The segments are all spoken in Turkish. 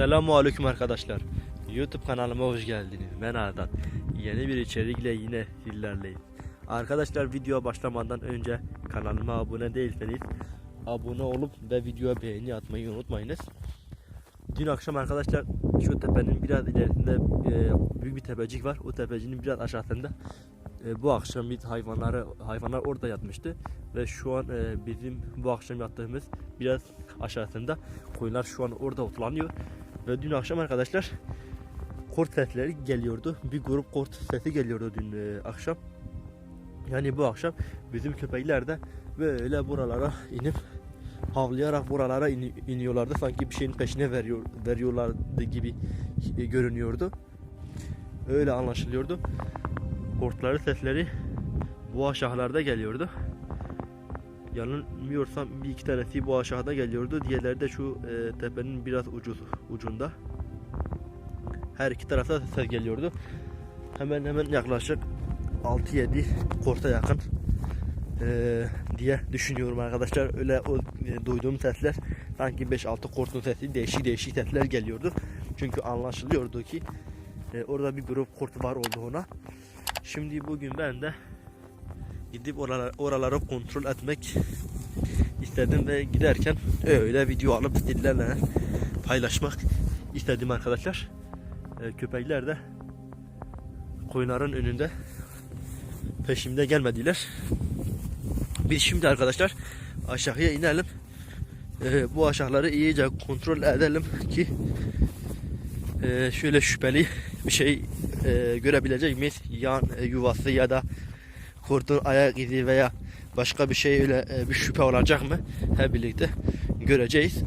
Selamun Aleyküm arkadaşlar. YouTube kanalıma hoş geldiniz. Ben Ardan. Yeni bir içerikle yine sizlerleyim. Arkadaşlar video başlamadan önce kanalıma abone değilseniz abone olup ve videoya beğeni atmayı unutmayınız. Dün akşam arkadaşlar şu tepenin biraz ilerisinde e, büyük bir tepecik var. O tepecinin biraz aşağısında e, bu akşam biz hayvanları hayvanlar orada yatmıştı ve şu an e, bizim bu akşam yattığımız biraz aşağısında koyunlar şu an orada otlanıyor. Ve dün akşam arkadaşlar kurt sesleri geliyordu. Bir grup kurt sesi geliyordu dün e, akşam. Yani bu akşam bizim köpekler de böyle buralara inip havlayarak buralara in- iniyorlardı. Sanki bir şeyin peşine veriyor veriyorlardı gibi e, görünüyordu. Öyle anlaşılıyordu. Kurtların sesleri bu aşağılarda geliyordu. Yanılmıyorsam bir iki tanesi bu aşağıda geliyordu. Diğerleri de şu e, tepenin biraz ucu, ucunda. Her iki tarafta ses geliyordu. Hemen hemen yaklaşık 6-7 korta yakın e, diye düşünüyorum arkadaşlar. Öyle o e, duyduğum sesler sanki 5-6 kortun sesi değişik değişik sesler geliyordu. Çünkü anlaşılıyordu ki e, orada bir grup kurt var olduğuna. Şimdi bugün ben de gidip oralara, oraları kontrol etmek istedim ve giderken öyle video alıp sizlerle paylaşmak istedim arkadaşlar. Ee, köpekler de koyunların önünde peşimde gelmediler. Biz şimdi arkadaşlar aşağıya inelim. Ee, bu aşağıları iyice kontrol edelim ki e, şöyle şüpheli bir şey e, görebilecek miyiz? Yan e, yuvası ya da kurtun ayak izi veya başka bir şey öyle e, bir şüphe olacak mı? Hep birlikte göreceğiz.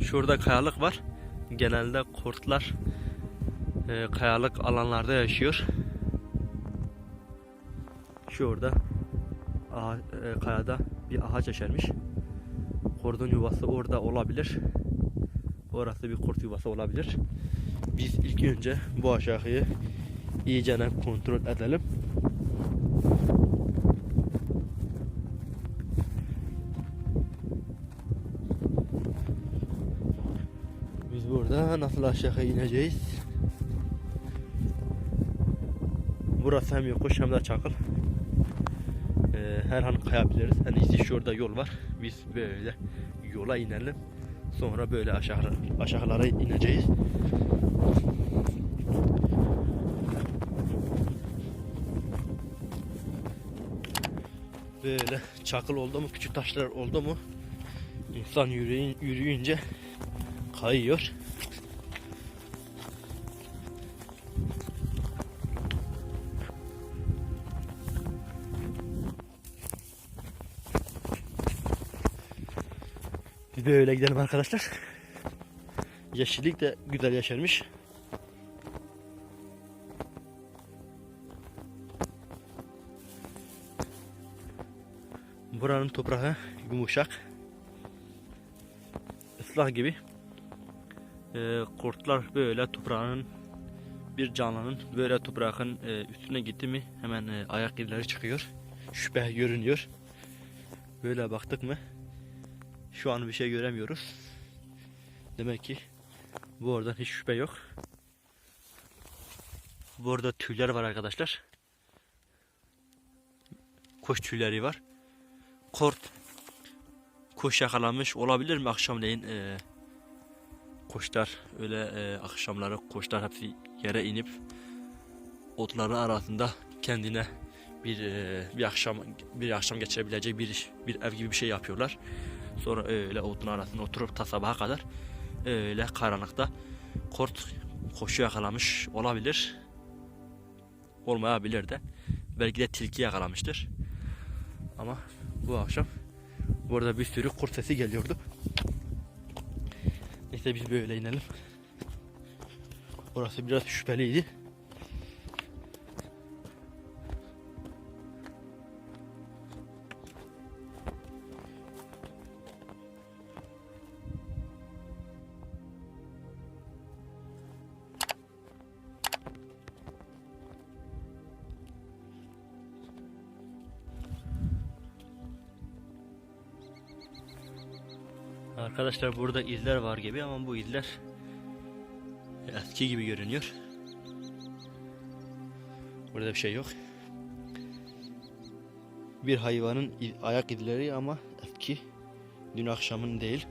Şurada kayalık var. Genelde kurtlar e, kayalık alanlarda yaşıyor. Şurada ağa, e, kayada bir ağaç yaşarmış. Kurdun yuvası orada olabilir. Orası bir kurt yuvası olabilir. Biz ilk önce bu aşağıyı iyice kontrol edelim. Biz burada nasıl aşağı ineceğiz? Burası hem yokuş hem de çakıl. Ee, her an kayabiliriz. Hani işte şurada yol var. Biz böyle yola inelim. Sonra böyle aşağı aşağılara ineceğiz. Böyle çakıl oldu mu, küçük taşlar oldu mu insan yürüyün, yürüyünce kayıyor. Biz böyle gidelim arkadaşlar. Yeşillik de güzel yaşarmış. Buranın toprağı yumuşak. ıslah gibi. Ee, kurtlar böyle toprağın bir canlının böyle toprağın e, üstüne gitti mi hemen e, ayak izleri çıkıyor. Şüphe görünüyor. Böyle baktık mı şu an bir şey göremiyoruz. Demek ki bu oradan hiç şüphe yok. Burada tüyler var arkadaşlar. Kuş tüyleri var. Kurt kuş yakalamış olabilir mi akşamleyin? Ee, kuşlar öyle e, akşamları kuşlar hepsi yere inip otların arasında kendine bir e, bir akşam bir akşam geçirebilecek bir bir ev gibi bir şey yapıyorlar. Sonra öyle otun arasında oturup ta sabaha kadar öyle karanlıkta kurt koşu yakalamış olabilir. Olmayabilir de. Belki de tilki yakalamıştır. Ama bu akşam burada bir sürü kurt sesi geliyordu. Neyse biz böyle inelim. Orası biraz şüpheliydi. Arkadaşlar burada izler var gibi ama bu izler eski gibi görünüyor. Burada bir şey yok. Bir hayvanın ayak izleri ama eski. Dün akşamın değil.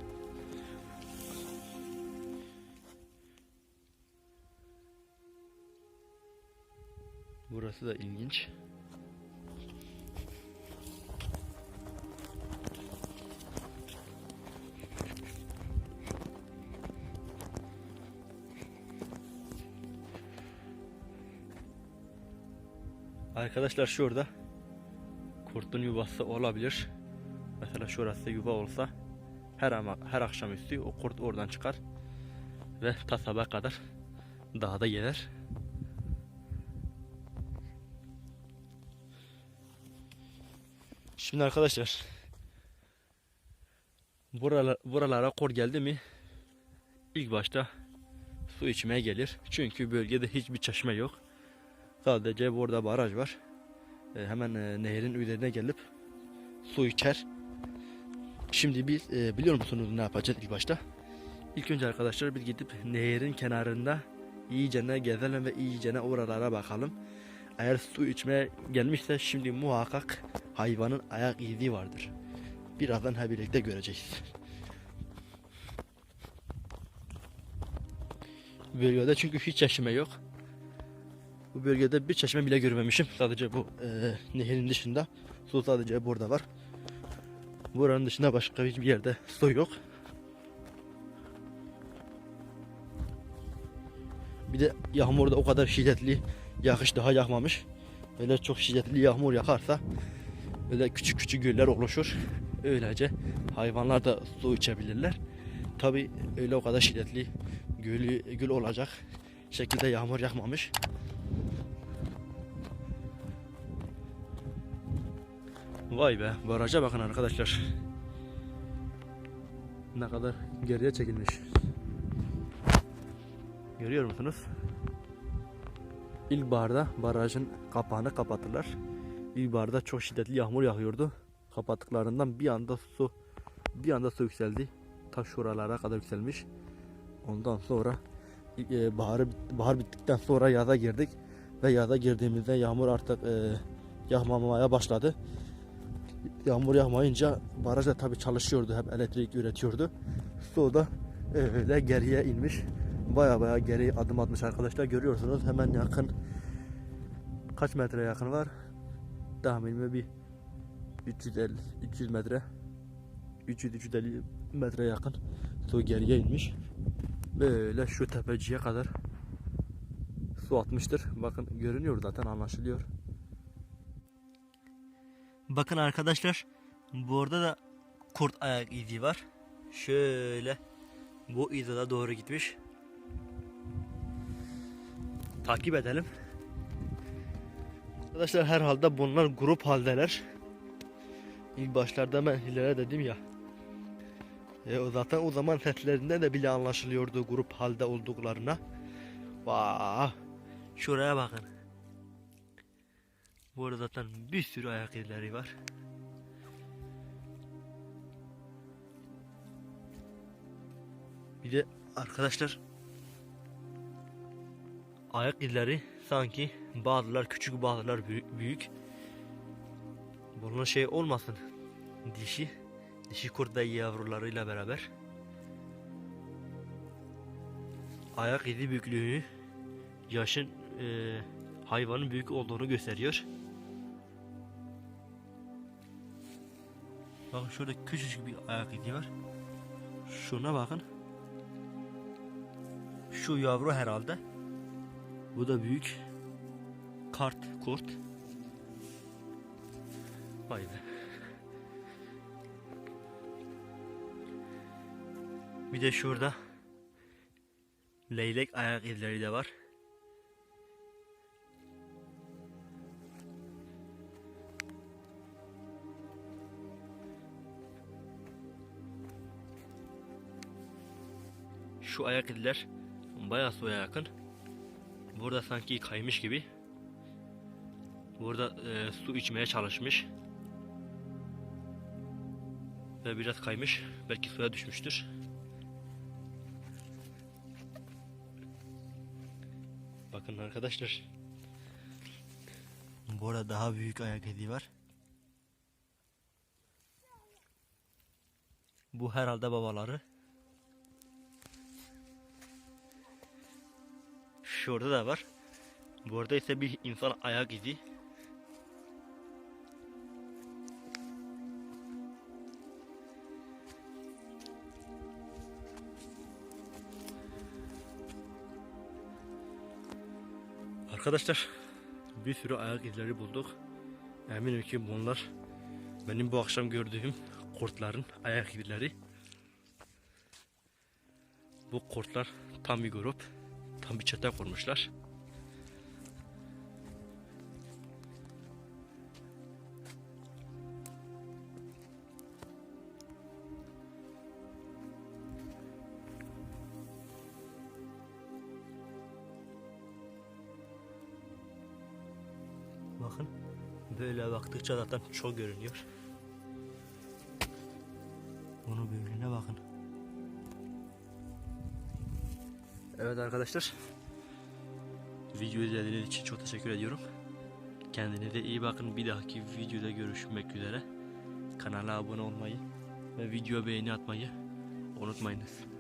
Burası da ilginç. Arkadaşlar şurada kurtun yuvası olabilir. Mesela şurası yuva olsa her ama her akşamüstü o kurt oradan çıkar ve ta sabaha kadar dağda gezer. Şimdi arkadaşlar buralar, buralara kurt geldi mi ilk başta su içmeye gelir. Çünkü bölgede hiçbir çeşme yok. Sadece burada baraj var. E, hemen e, nehrin üzerine gelip su içer. Şimdi biz e, biliyor musunuz ne yapacağız ilk başta? İlk önce arkadaşlar biz gidip nehrin kenarında iyicene gezelim ve iyicene oralara bakalım. Eğer su içmeye gelmişse şimdi muhakkak hayvanın ayak izi vardır. Birazdan hep birlikte göreceğiz. Bölgede çünkü hiç çeşme yok. Bu bölgede bir çeşme bile görmemişim. Sadece bu e, nehrin dışında su sadece burada var. Buranın dışında başka hiçbir yerde su yok. Bir de yağmur da o kadar şiddetli yağış daha yağmamış. Böyle çok şiddetli yağmur yakarsa böyle küçük küçük göller oluşur. Öylece hayvanlar da su içebilirler. Tabi öyle o kadar şiddetli gölü, göl olacak şekilde yağmur yağmamış. Vay be baraja bakın arkadaşlar. Ne kadar geriye çekilmiş. Görüyor musunuz? İlkbaharda barajın kapağını kapattılar. İlkbaharda çok şiddetli yağmur yağıyordu. Kapattıklarından bir anda su bir anda su yükseldi. Ta şuralara kadar yükselmiş. Ondan sonra e, baharı bahar bittikten sonra yaza girdik ve yaza girdiğimizde yağmur artık e, yağmamaya başladı. Yağmur yağmayınca baraj da tabii çalışıyordu. Hep elektrik üretiyordu. Su da öyle geriye inmiş. Baya baya geri adım atmış arkadaşlar. Görüyorsunuz hemen yakın. Kaç metre yakın var? Tahminime bir 350 300 metre 300-350 metre yakın su geriye inmiş. Böyle şu tepeciye kadar su atmıştır. Bakın görünüyor zaten anlaşılıyor. Bakın arkadaşlar burada da kurt ayak izi var. Şöyle bu izada doğru gitmiş. Takip edelim. Arkadaşlar herhalde bunlar grup haldeler. İlk başlarda ben Hilal'e dedim ya. E, zaten o zaman seslerinden de bile anlaşılıyordu grup halde olduklarına. Vah! Şuraya bakın. Burada zaten bir sürü ayak izleri var. Bir de arkadaşlar ayak izleri sanki bazılar küçük bazılar büyük. Bunun şey olmasın. Dişi dişi kurt da yavrularıyla beraber ayak izi büyüklüğünü yaşın e, hayvanın büyük olduğunu gösteriyor. Bakın şurada küçücük bir ayak izi var. Şuna bakın. Şu yavru herhalde. Bu da büyük. Kart, kurt. Vay be. Bir de şurada leylek ayak izleri de var. Şu ayak izler bayağı suya yakın. Burada sanki kaymış gibi. Burada e, su içmeye çalışmış. ve biraz kaymış. Belki suya düşmüştür. Bakın arkadaşlar. Bu arada daha büyük ayak izi var. Bu herhalde babaları. Şurada da var. Burada ise bir insan ayak izi. Arkadaşlar bir sürü ayak izleri bulduk. Eminim ki bunlar benim bu akşam gördüğüm kurtların ayak izleri. Bu kurtlar tam bir grup. Tam bir çete kurmuşlar. Bakın böyle baktıkça zaten çok görünüyor. Evet arkadaşlar. Video izlediğiniz için çok teşekkür ediyorum. Kendinize iyi bakın. Bir dahaki videoda görüşmek üzere. Kanala abone olmayı ve video beğeni atmayı unutmayınız.